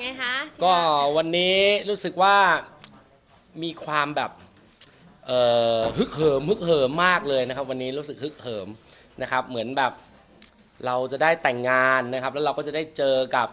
ไงคะที่ก็รัวันนี้รู้สึกว่ามีความแบบเอ่อฮึกเหิมฮึกเหิมมากเลยนะครับ วันนี้รู้สึกฮึกเหิมนะครับ เหมือนแบบเราจะได้แต่งงานนะครับ แล้วเราก็จะได้เจอกับ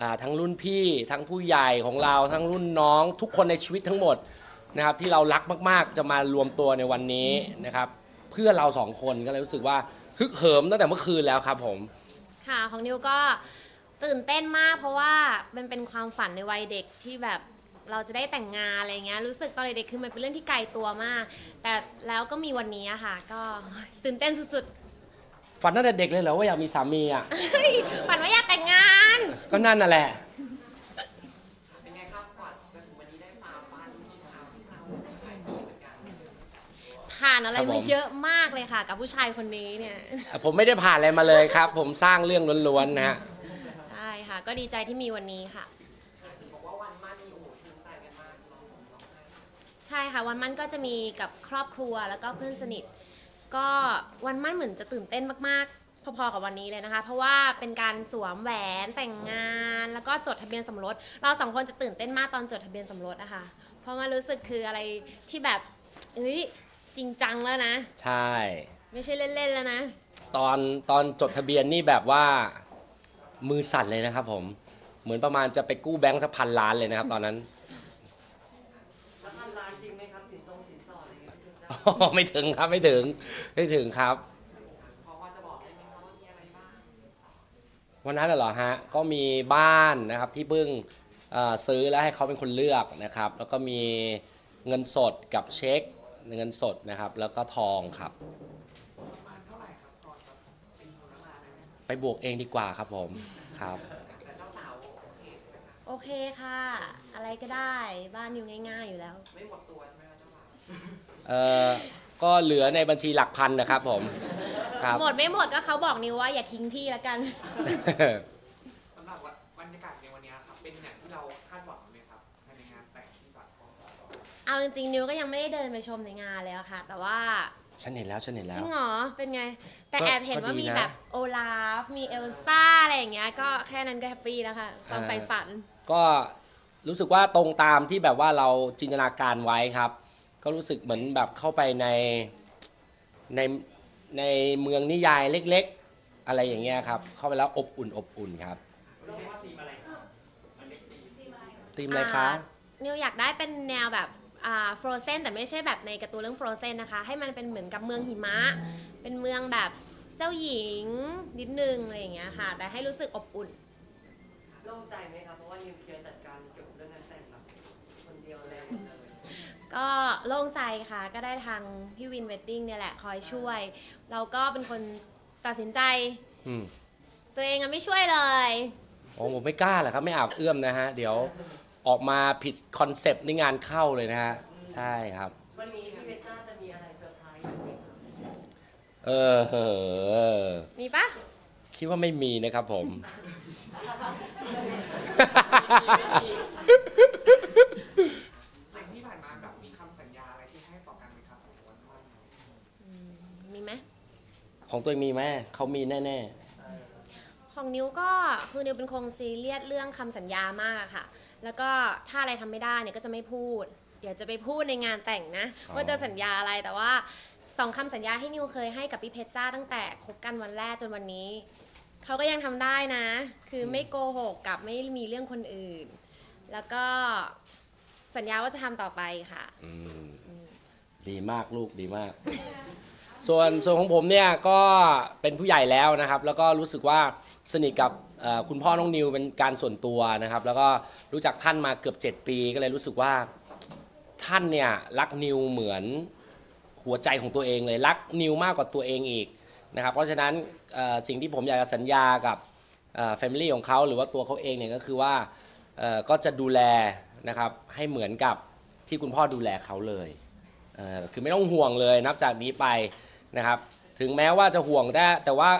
อ่าทั้งรุ่นพี่ทั้งผู้ใหญ่ของเราทั้งรุ่นน้องทุกคนในชีวิตทั้งหมดนะครับที่เรารักมากๆ จะมารวมตัวในวันนี้นะครับ เพื่อเราสองคนก็เลยรู้สึกว่าฮึกเหิมตั้งแต่เมื่อคืนแล้วครับผม ค่ะของนิวก็ ตื่นเต้นมากเพราะว่ามันเป็นความฝันในวัยเด็กที่แบบเราจะได้แต่งงานอะไรเงี้ยรู้สึกตอนเด็กๆคือมันเป็นเรื่องที่ไกลตัวมาก แต่แล้วก็มีวันนี้อะค่ะ ก็ตื่นเต้นสุดฝันตั้งแต่เด็กเลยเหรอว่าอยากมีสามีอะ ๆเฮ้ยฝันว่าอยากแต่งงาน ก็นั่นน่ะแหละ เป็นไงครับกว่าจะถึงวันนี้ได้มาฟันที่ทำที่เราขายดีเหมือนกันผ่านอะไรครับผม มาเยอะมากเลยค่ะ กับผู้ชายคนนี้เนี่ย ผมไม่ได้ผ่านอะไรมาเลยครับ ผมสร้างเรื่องล้วนๆนะฮะใช่ ค่ะ ก็ดีใจที่มีวันนี้ค่ะ บอกว่าวันมั่นนี่โอ้โหชื่นใจกันมากร้องห่มร้องไห้ใช่ค่ะ วันมั่นก็จะมีกับครอบครัวแล้วก็เพื่อนสนิท ก็วันมั่นเหมือนจะตื่นเต้นมากๆ พอๆกับวันนี้เลยนะคะ เพราะว่าเป็นการสวมแหวนแต่งงาน แล้วก็จดทะเบียนสมรส เราสองคนจะตื่นเต้นมากตอนจดทะเบียนสมรสนะคะเพราะมันรู้สึกคืออะไรที่แบบเอ้ยจริงจังแล้วนะ ใช่ ไม่ใช่เล่นๆแล้วนะ ตอนตอนจดทะเบียนนี่แบบว่า มือสั่นเลยนะครับผม เหมือนประมาณจะไปกู้แบงค์สักพันล้านเลยนะครับ ตอนนั้น แล้วพันล้านจริงไหมครับสินทรงสินสอดอะไรอย่างเงี้ยพี่เจ้าอ๋อไม่ถึงครับไม่ถึงไม่ถึงครับ พอว่าจะบอกได้ไหมครับว่ามีอะไรบ้างวันนั้นน่ะเหรอฮะ ก็มีบ้านนะครับที่เพิ่งเอ่อซื้อแล้วให้เขาเป็นคนเลือกนะครับ แล้วก็มีเงินสดกับเช็คเงินสดนะครับ แล้วก็ทองครับ เท่าไหร่ครับก่อนแบบเป็นมูลค่า ได้ไหมไปบวกเองดีกว่าครับผมครับ แต่เจ้าสาวโอเคใช่ไหมคะโอเคค่ะ อะไรก็ได้บ้านอยู่ง่าย ๆ อยู่แล้ว ไม่หมดตัวใช่ไหมคะเจ้าสาวเอ่อก็เหลือในบัญชีหลักพันนะครับผมครับ หมดไม่หมดก็เขาบอกนิวว่าอย่าทิ้งพี่แล้วกัน สำหรับบรรยากาศในวันนี้ครับเป็นอย่างที่เราคาดหวังไหมครับภายในงานแต่งที่บัตรของเรา เอาจริงๆนิวก็ยังไม่ได้เดินไปชมในงานเลยอะค่ะ แต่ว่า ฉันเห็นแล้วฉันเห็นแล้จวริงเหรอ เป็นไง แต่ก็แอบเห็นว่าก็ดีมีนะแบบโอลาฟ มีเอลซ่าอะไรอย่างเงี้ย ก็แค่นั้นก็แฮปปี้แล้วค่ะ ความอ่าใฝ่ฝัน ก็รู้สึกว่าตรงตามที่แบบว่าเราจินตนาการไว้ครับ ก็รู้สึกเหมือนแบบเข้าไปในในในเมืองนิยายเล็ก ๆ อะไรอย่างเงี้ยครับ เข้าไปแล้วอบอุ่นอบอุ่นครับทีมอะไรคะอ่านิวอยากได้เป็นแนวแบบอ่า ฟรเซนแต่ไม่ใช่แบบในการ์ตูนเรื่องฟรเซนนะคะ ให้มันเป็นเหมือนกับเมืองหิมะ เป็นเมืองแบบเจ้าหญิงนิดนึงอะไรอย่างเงี้ยค่ะ แต่ให้รู้สึกอบอุ่น โล่งใจไหมครับเพราะว่านิวเคลียร์จัดการเกี่ยวกับเรื่องงานแต่งแบบคนเดียวเลยหมดเลย ก็โล่งใจค่ะ ก็ได้ทางพี่วินเวดดิ้งเนี่ยแหละคอยช่วย เราก็เป็นคนตัดสินใจ อืมตัวเองอะไม่ช่วยเลยโอ้ผมไม่กล้าหรอกครับ ไม่อาบเอื้อมนะฮะ เดี๋ยว ออกมาผิดคอนเซปต์ในงานเข้าเลยนะฮะ ใช่ครับ วันนี้พี่เบต้าจะมีอะไรเซอร์ไพรส์ไหมครับเออเออมีปะคิดว่าไม่มีนะครับผมในที่ผ่านมาแบบมีคำสัญญาอะไรที่ให้ต่อกันไหมครับของวันมั่นอืมมีไหม ของตัวเองมีไหมเขามีแน่ ของนิวก็คือนิวเป็นคนซีเรียสเรื่องคำสัญญามากอะค่ะ แล้วก็ถ้าอะไรทำไม่ได้เนี่ยก็จะไม่พูด เดี๋ยวจะไปพูดในงานแต่งนะว่าจะสัญญาอะไรแต่ว่าสองคำสัญญาที่นิวเคยให้กับพี่เพชรจ้าตั้งแต่คบกันวันแรกจนวันนี้ เขาก็ยังทำได้นะ คือไม่โกหกกับไม่มีเรื่องคนอื่น แล้วก็สัญญาว่าจะทำต่อไปค่ะๆอืมดีมากลูกดีมาก ส่วนส่วนของผมเนี่ยก็เป็นผู้ใหญ่แล้วนะครับ แล้วก็รู้สึกว่าสนิทกับเอ่อคุณพ่อน้องนิวเป็นการส่วนตัวนะครับ แล้วก็รู้จักท่านมาเกือบ 7 ปีก็เลยรู้สึกว่าท่านเนี่ยรักนิวเหมือนหัวใจของตัวเองเลยรักนิวมากกว่าตัวเองอีกนะครับ เพราะฉะนั้นเอ่อสิ่งที่ผมอยากจะสัญญากับแฟมิลี่ของเขาหรือว่าตัวเขาเองเนี่ยก็คือว่าเอ่อก็จะดูแลนะครับให้เหมือนกับที่คุณพ่อดูแลเขาเลย เอ่อคือไม่ต้องห่วงเลยนับจากนี้ไป นะครับ ถึงแม้ว่าจะห่วงแต่แต่ว่า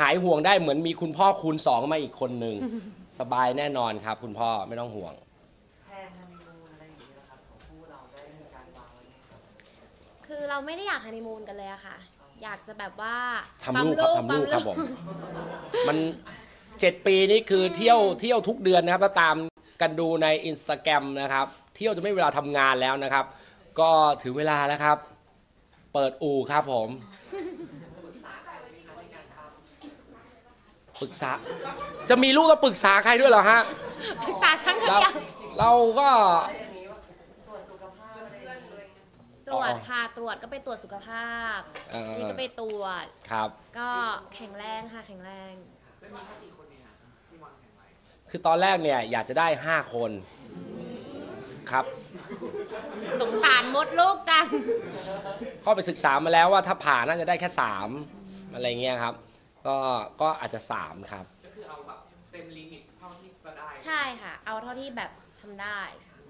หายห่วงได้เหมือนมีคุณพ่อคูณสองมาอีกคนหนึ่ง สบายแน่นอนครับ คุณพ่อไม่ต้องห่วง แพลนฮันนีมูนอะไรอย่างเงี้ยนะครับของคู่เราได้มีการวางไว้ไหมครับ คือเราไม่ได้อยากฮันนีมูนกันเลยอะค่ะ อยากจะแบบว่าทำลูกครับทำลูกครับปั๊ผม มันเจ็ดปีนี่คือเที่ยวเที่ยวทุกเดือนนะครับแล้วตามกันดูใน Instagram นะครับ เที่ยวจะไม่มีเวลาทำงานแล้วนะครับ ก็ถึงเวลาแล้วครับ เปิดอู่ครับผมปรึกษาใครไหมคะในการปั๊มปรึกษา จะมีลูกต้องปรึกษาใครด้วยเหรอฮะ ปรึกษาช่างเราทำยังเราก็อย่างนี้ว่าตรวจสุขภาพเพื่อนๆเลยตรวจค่ะ ตรวจก็ไปตรวจสุขภาพ เอ่อนี่ก็ไปตรวจ ครับ ก็แข็งแรงค่ะแข็งแรงแล้วมีแค่กี่คนเนี่ยที่วางแผนไว้คือตอนแรกเนี่ยอยากจะได้ 5 คน ครับ สงสารมดลูกจังก็ไปศึกษามาแล้วว่าถ้าผ่าน่าจะได้แค่3อะไรเงี้ยครับ ก็ก็อาจจะ3ครับ ก็คือเอาแบบเต็มลิมิตเท่าที่จะได้ ใช่ค่ะ เอาเท่าที่แบบทำได้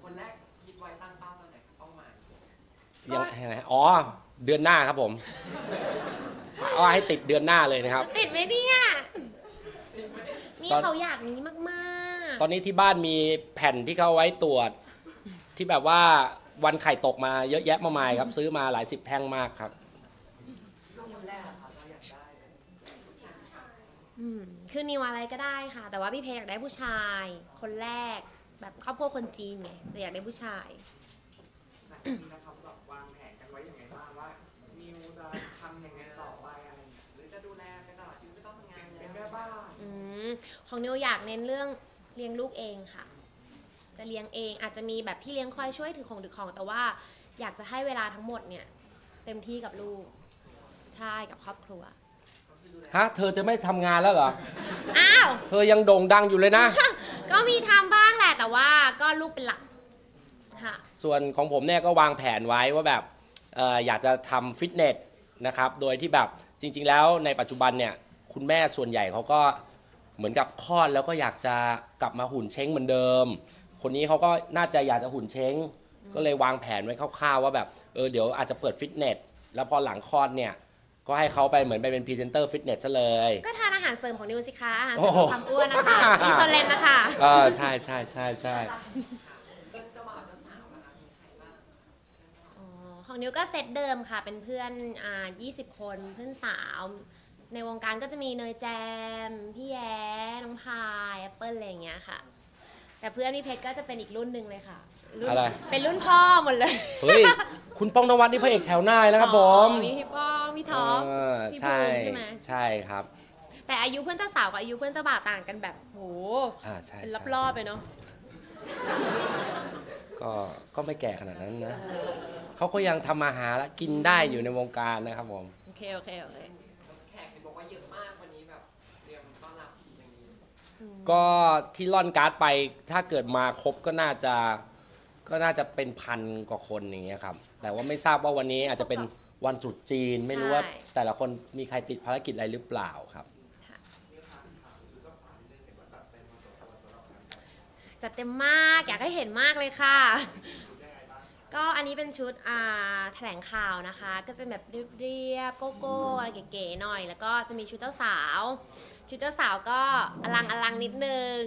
คนแรกคิดไว้ตั้งเป้าตอนไหนครับเป้าหมายยังไงอ๋อ เดือนหน้าครับผมว่าให้ติดเดือนหน้าเลยนะครับ ติดไหมเนี่ย นี่ตอนเขาอยากมีมากตอนนี้ที่บ้านมีแผ่นที่เขาไว้ตรวจ ที่แบบว่าวันไข่ตกมาเยอะแยะมากมายครับ ซื้อมาหลายสิบแท่งมากครับลูกคนแรกอะค่ะเราอยากได้ๆอืมคือนิวอะไรก็ได้ค่ะ แต่ว่าพี่เพชรอยากได้ผู้ชาย คนแรก แบบครอบครัวคนจีนไงจะอยากได้ผู้ชายหลังจากนี้นะครับแบบวางแผนกันไว้ยังไงบ้างว่านิวจะทำยังไงต่อไปอะไรเงี้ยหรือจะดูแลไปตลอดชีวิตไม่ต้องทำงานเป็แล้นวแม่บ้าน อืมของนิวอยากเน้นเรื่องเลี้ยงลูกเองค่ะ จะเลี้ยงเอง อาจจะมีแบบพี่เลี้ยงคอยช่วยถือของถือของ แต่ว่าอยากจะให้เวลาทั้งหมดเนี่ยเต็มที่กับลูก ใช่กับครอบครัว ฮะ เธอจะไม่ทำงานแล้วเหรอ อ้าว เธอยังโด่งดังอยู่เลยนะ ก็มีทำบ้างแหละแต่ว่าก็ลูกเป็นหลักค่ะ ส่วนของผมเนี่ยก็วางแผนไว้ว่าแบบเอ่ออยากจะทำฟิตเนสนะครับ โดยที่แบบจริง ๆ แล้วในปัจจุบันเนี่ยคุณแม่ส่วนใหญ่เขาก็เหมือนกับคลอดแล้วก็อยากจะกลับมาหุ่นเช้งเหมือนเดิม คนนี้เขาก็น่าจะอยากจะหุ่นเช้ง ก็เลยวางแผนไว้คร่าวๆว่าแบบเออเดี๋ยวอาจจะเปิดฟิตเนสแล้วพอหลังคลอดเนี่ยก็ให้เขาไปเหมือนไปเป็นพรีเซนเตอร์ฟิตเนสซะเลย ก็ทานอาหารเสริมของนิวสิคะอาหารเสโอ้ริมโหลดความอ้วนนะคะมีโซเลนนะคะเออใช่ใช่ใช่ใช่เรื่องเจ้าบ่าวเจ้าสาวนะคะมีใครบ้างอ๋อของนิวก็เซตเดิมค่ะ เป็นเพื่อนอ่า20 คนเพื่อนสาว ในวงการก็จะมีเนยแจม พี่แย้น้องพายแอปเปิลอะไรอย่างเงี้ยค่ะ แต่เพื่อนพี่เพชรก็จะเป็นอีกรุ่นหนึ่งเลยค่ะรุ่นอะไร เป็นรุ่นพ่อหมดเลยเฮ้ย คุณป้องนวัดนี่พระเอกแถวหน้าเลยนะครับผมอ๋อมีพี่ป้องพี่ท็อปเออพี่ใช่ภูมิใช่ไหมใช่ครับ แต่อายุเพื่อนเจ้าสาวกับอายุเพื่อนเจ้าบ่าวต่างกันแบบโหอ่าใช่เป็นใช่รอบๆเลยเนาะก็ก็ไม่แก่ขนาดนั้นนะเขาก็ยังทำมาหาและกินได้อยู่ในวงการนะครับผม โอเคโอเคโอเค ก็ที่ล่อนการ์ดไปถ้าเกิดมาครบก็น่าจะก็น่าจะเป็นพันกว่าคนอย่างเงี้ยครับ แต่ว่าไม่ทราบว่าวันนี้อาจจะเป็นวันตรุษจีน ไม่รู้ว่าแต่ละคนมีใครติดภารกิจอะไรหรือเปล่าครับ จัดเต็มมากอยากให้เห็นมากเลยค่ะ ก็อันนี้เป็นชุดอ่าแถลงข่าวนะคะ ก็จะแบบเรียบๆโกโก้อะไรเก๋ๆหน่อย แล้วก็จะมีชุดเจ้าสาว ชุดเจ้าสาวก็อลังอลังนิดนึง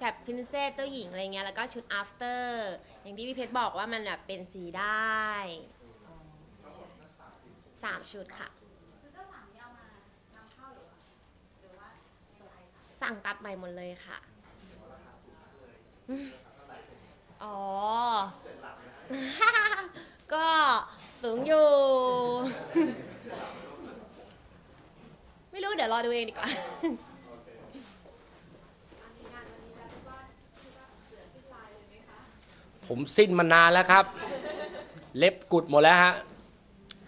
แบบพินเซสเจ้าหญิงอะไรเงี้ยแล้วก็ชุด after อย่างที่พี่เพชรบอกว่ามันแบบเป็นสีได้สามชุดค่ะ สั่งตัดใหม่หมดเลยค่ะ อ๋อ ก็สูงอยู่ ไม่รู้เดี๋ยวรอดูเองดีกว่า ผมสิ้นมานานแล้วครับ เล็บกุดหมดแล้วฮะ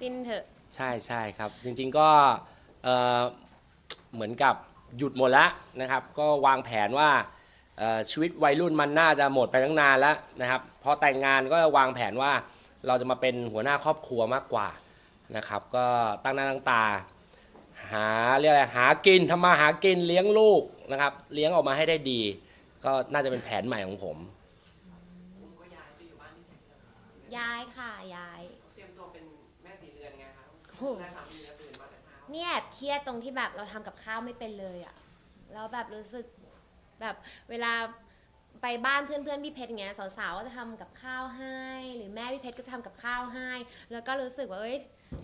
สิ้นเถอะ ใช่ใช่ครับ จริงๆก็เอ่อเหมือนกับหยุดหมดแล้วนะครับ ก็วางแผนว่าเอ่อชีวิตวัยรุ่นมันน่าจะหมดไปตั้งนานแล้วนะครับ พอแต่งงานก็วางแผนว่าเราจะมาเป็นหัวหน้าครอบครัวมากกว่านะครับ ก็ตั้งหน้าตั้งตา หาเรียกอะไรหากินทำมาหากินเลี้ยงลูกนะครับ เลี้ยงออกมาให้ได้ดี ก็น่าจะเป็นแผนใหม่ของผม คุณก็ย้ายไปอยู่บ้านที่แขก ย้ายค่ะย้าย เตรียมตัวเป็นแม่สีเรือนไงคะโอ้และสามีจะตื่นมาแต่เช้าเนี่ยแอบเครียดตรงที่แบบเราทำกับข้าวไม่เป็นเลยอะแล้วแบบรู้สึกแบบเวลาไปบ้านเพื่อนๆพี่เพชรเงี้ยสาวๆก็จะทำกับข้าวให้ หรือแม่พี่เพชรก็จะทำกับข้าวให้ แล้วก็รู้สึกว่าเอ้ย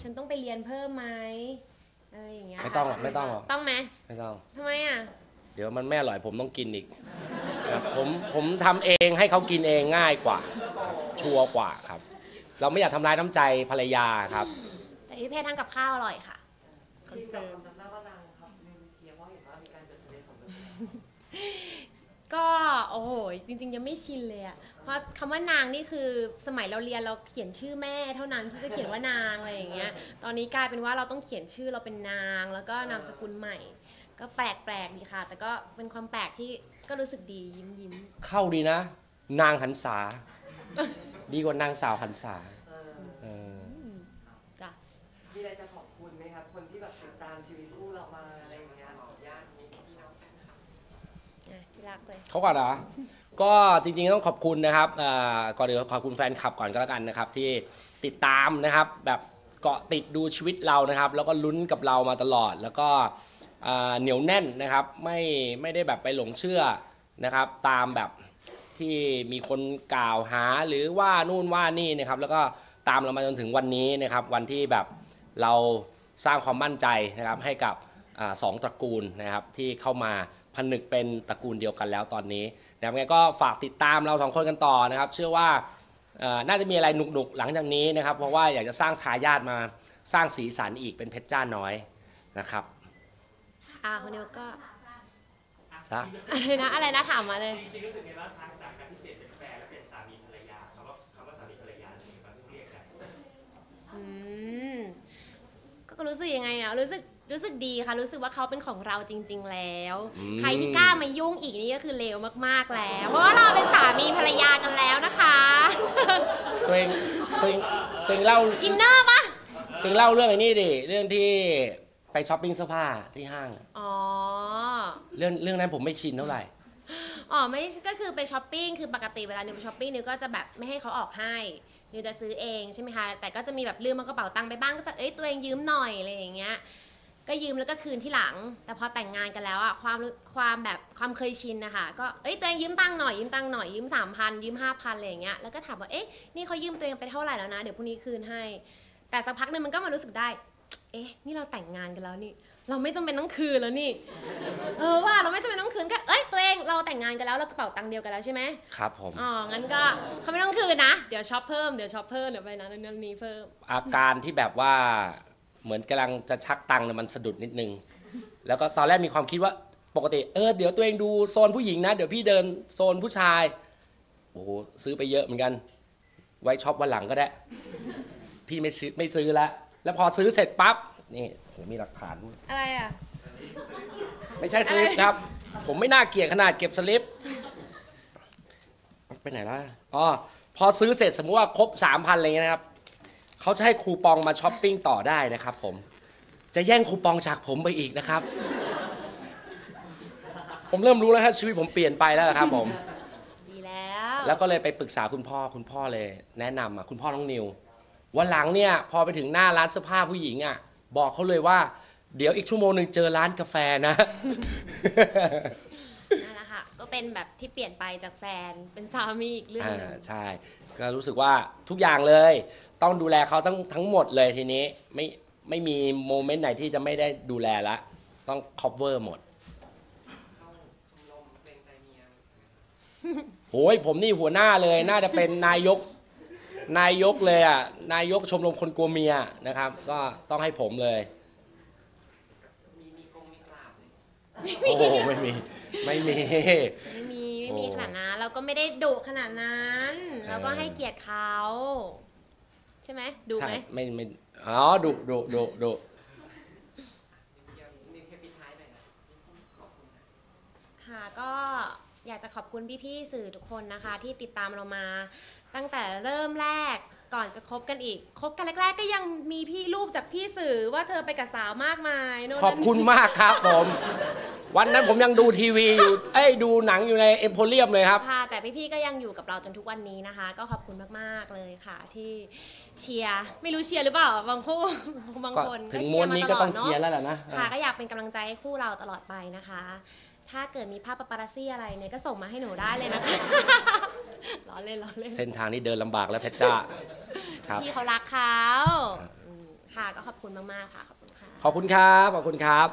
ฉันต้องไปเรียนเพิ่มไหมอะไรอย่างเงี้ยไม่ต้องหรอกไม่ต้องหรอก ต้องไหมไม่ต้อง ทำไมอะ เดี๋ยวมันไม่อร่อยผมต้องกินอีกเอครับผมผมทำเองให้เขากินเองง่ายกว่า ชัวร์กว่าครับ เราไม่อยากทำร้ายน้ำใจภรรยาครับ แต่พี่เพชรทำกับข้าวอร่อยค่ะที่แบบคำนั้นก็ดังครับในเทียเพราะเห็นว่ามีการจดทะเบียนสมรสก็โอ้โหจริงๆ ยังไม่ชินเลยอะเพราะคำว่านางนี่คือสมัยเราเรียนเราเขียนชื่อแม่เท่านั้นที่จะเขียนว่านางอะไรอย่างเงี้ย ตอนนี้กลายเป็นว่าเราต้องเขียนชื่อเราเป็นนาง แล้วก็นามสกุลใหม่ ก็แปลกๆดีค่ะ แต่ก็เป็นความแปลกที่ก็รู้สึกดียิ้มยิ้มเข้าดีนะ นางหันษา ดีกว่านางสาวหันษาเออเออๆจ้ะมีอะไรจะขอบคุณไหมครับ คนที่แบบติดตามชีวิตคู่เรามาอะไรอย่างเงี้ยญาติมีพี่น้องแฟนคลับอะที่รักเลย เขาก่อนเหรอ ก็จริงๆต้องขอบคุณนะครับเอ่อก่อนเดี๋ยวขอบคุณแฟนคลับก่อนก็แล้วกันนะครับ ที่ติดตามนะครับแบบเกาะติดดูชีวิตเรานะครับ แล้วก็ลุ้นกับเรามาตลอด แล้วก็เอ่อเหนียวแน่นนะครับ ไม่ไม่ได้แบบไปหลงเชื่อนะครับ ตามแบบ ที่มีคนกล่าวหาหรือว่านู่นว่านี่นะครับ แล้วก็ตามเรามาจนถึงวันนี้นะครับ วันที่แบบเราสร้างความมั่นใจนะครับให้กับอาสองตระกูลนะครับที่เข้ามาผนึกเป็นตระกูลเดียวกันแล้วตอนนี้นะครับไงก็ฝากติดตามเราสองคนกันต่อนะครับ เชื่อว่าเอ่อน่าจะมีอะไรหนุกๆหลังจากนี้นะครับ เพราะว่าอยากจะสร้างทายาทมาสร้างสีสันอีกเป็นเพชรจ้าน้อยนะครับอ่าคนเดียวก็จ้ะอะไรนะอะไรนะถามมาเลยจริงๆรู้สึกไงบ้างทา ก็รู้สึกยังไงอะรู้สึกรู้สึกดีค่ะ รู้สึกว่าเขาเป็นของเราจริง ๆ แล้ว อืม ใครที่กล้ามายุ่งอีกนี่ก็คือเลวมากๆแล้ว เพราะว่าเราเป็นสามีภรรยากันแล้วนะคะ ตัวเองตัวเองตัวเองเล่าอินเนอร์ปะตัวเองเล่าเรื่องไอ้นี่ดิเรื่องที่ไปช้อปปิ้งเสื้อผ้าที่ห้าง อ๋อ เรื่องเรื่องนั้นผมไม่ชินเท่าไหร่ อ๋อไม่ก็คือไปช้อปปิ้งคือปกติเวลานิวไปช้อปปิ้งนิวก็จะแบบไม่ให้เขาออกให้ นิวจะซื้อเองใช่ไหมคะแต่ก็จะมีแบบลืมเอากระเป๋าตังค์ไปบ้างก็จะเอ้ยตัวเองยืมหน่อยอะไรอย่างเงี้ยก็ยืมแล้วก็คืนที่หลัง แต่พอแต่งงานกันแล้วอะความความแบบความเคยชินนะคะก็เอ้ยตัวเองยืมตังค์หน่อยยืมตังค์หน่อยยืมสามพันยืมห้าพันอะไรอย่างเงี้ยแล้วก็ถามว่าเอ๊ะนี่เขายืมตัวเองไปเท่าไหร่แล้วนะเดี๋ยวพรุ่งนี้คืนให้ แต่สักพักหนึ่งมันก็มารู้สึกได้ เอ๊ะนี่เราแต่งงานกันแล้วนี่ เราไม่จำเป็นต้องคืนแล้วนี่ เออว่าเราไม่จำเป็นต้องคืนก็เอ้ยตัวเองเราแต่งงานกันแล้วเรากระเป๋าตังค์เดียวกันแล้วใช่ไหมครับผมอ๋องั้นก็เขาไม่ต้องคืนนะเดี๋ยวช็อปเพิ่มเดี๋ยวช็อปเพิ่มเดี๋ยวไปนั้นนั่นนี้เพิ่ม อาการที่แบบว่าเหมือนกำลังจะชักตังค์เนี่ยมันสะดุดนิดนึง แล้วก็ตอนแรกมีความคิดว่าปกติเออเดี๋ยวตัวเองดูโซนผู้หญิงนะ เดี๋ยวพี่เดินโซนผู้ชายโอ้โหซื้อไปเยอะเหมือนกัน ไว้ช็อปวันหลังก็ได้ พี่ไม่ซื้อไม่ซื้อแล้วแล้วพอซื้อเสร็จปั๊บนี่ ผมมีหลักฐานด้วยอะไรอะ ไม่ใช่สลิปครับ ผมไม่น่าเกลียดขนาดเก็บสลิปไปไหนล่ะอ๋อพอซื้อเสร็จสมมติว่าครบสามพันอะไรเงี้ยนะครับเขาจะให้คูปองมาช้อปปิ้งต่อได้นะครับผม จะแย่งคูปองจากผมไปอีกนะครับ ผมเริ่มรู้แล้วครับชีวิตผมเปลี่ยนไปแล้วครับ ผม ดีแล้ว แล้วก็เลยไปปรึกษาคุณพ่อคุณพ่อเลย แนะนำอะคุณพ่อน้องนิววันหลังเนี่ย พอไปถึงหน้าร้านเสื้อผ้าผู้หญิงอะ บอกเขาเลยว่า เดี๋ยวอีกชั่วโมงหนึ่งเจอร้านกาแฟนะ นั่นแหละค่ะ ก็เป็นแบบที่เปลี่ยนไปจากแฟนเป็นสามีอีกเรื่องอ่าหนึงใช่ก็รู้สึกว่าทุกอย่างเลย ต้องดูแลเขาทั้งทั้งหมดเลยทีนี้ไม่ไม่มีโมเมนต์ไหนที่จะไม่ได้ดูแลละ ต้อง cover หมดเข้าชมรมเพลงใจเมียโอ้ยผมนี่หัวหน้าเลย น่าจะเป็นนายก นายกเลยอะนายกชมรมคนกลัวเมียนะครับ ก็ต้องให้ผมเลย มีมีกงมีกราบเลยโอ้โหไม่มีไม่มี ไม่มีไม่มีโอ้ขนาดนั้นเราก็ไม่ได้ดุขนาดนั้นเราก็ให้เกียรติเขาใช่ไหมดูไหมใช่ไม่ไม่อ๋อดุดุดุดุนิวเกียวนิวเกียวปิดท้ายหน่อยนะขอบคุณนะค่ะก็อยากจะขอบคุณพี่ๆสื่อทุกคนนะคะ ที่ติดตามเรามา ตั้งแต่เริ่มแรกก่อนจะคบกันอีกคบกันแรก ๆ ก็ยังมีพี่รูปจากพี่สื่อว่าเธอไปกับสาวมากมายโน่นขอบคุณนั่นมากครับผม วันนั้นผมยังดูทีวีอยู่ เอ้ยดูหนังอยู่ในเอ็มโพเรียมเลยครับ ค่ะแต่พี่ๆก็ยังอยู่กับเราจนทุกวันนี้นะคะ ก็ขอบคุณมากๆเลยค่ะ ที่เชียร์ไม่รู้เชียร์หรือเปล่าบางคู่บางก็คนถึงก็ม้วนเชียร์มานี้ตก็ลอต้อดงเชียร์เนาะแล้วล่ะนะ ค่ะก็อยากเป็นกำลังใจให้คู่เราตลอดไปนะคะ ถ้าเกิดมีภาพปาปารัสซี่อะไรเนี่ยก็ส่งมาให้หนูได้เลยนะคะ ล้อเล่นล้อเล่น เส้นทางนี้เดินลำบากแล้วเพชรจ้าครับ พี่เขารักเขาอืมค่ะก็ขอบคุณมากๆค่ะขอบคุณค่ะ ขอบคุณครับ ขอบคุณครับ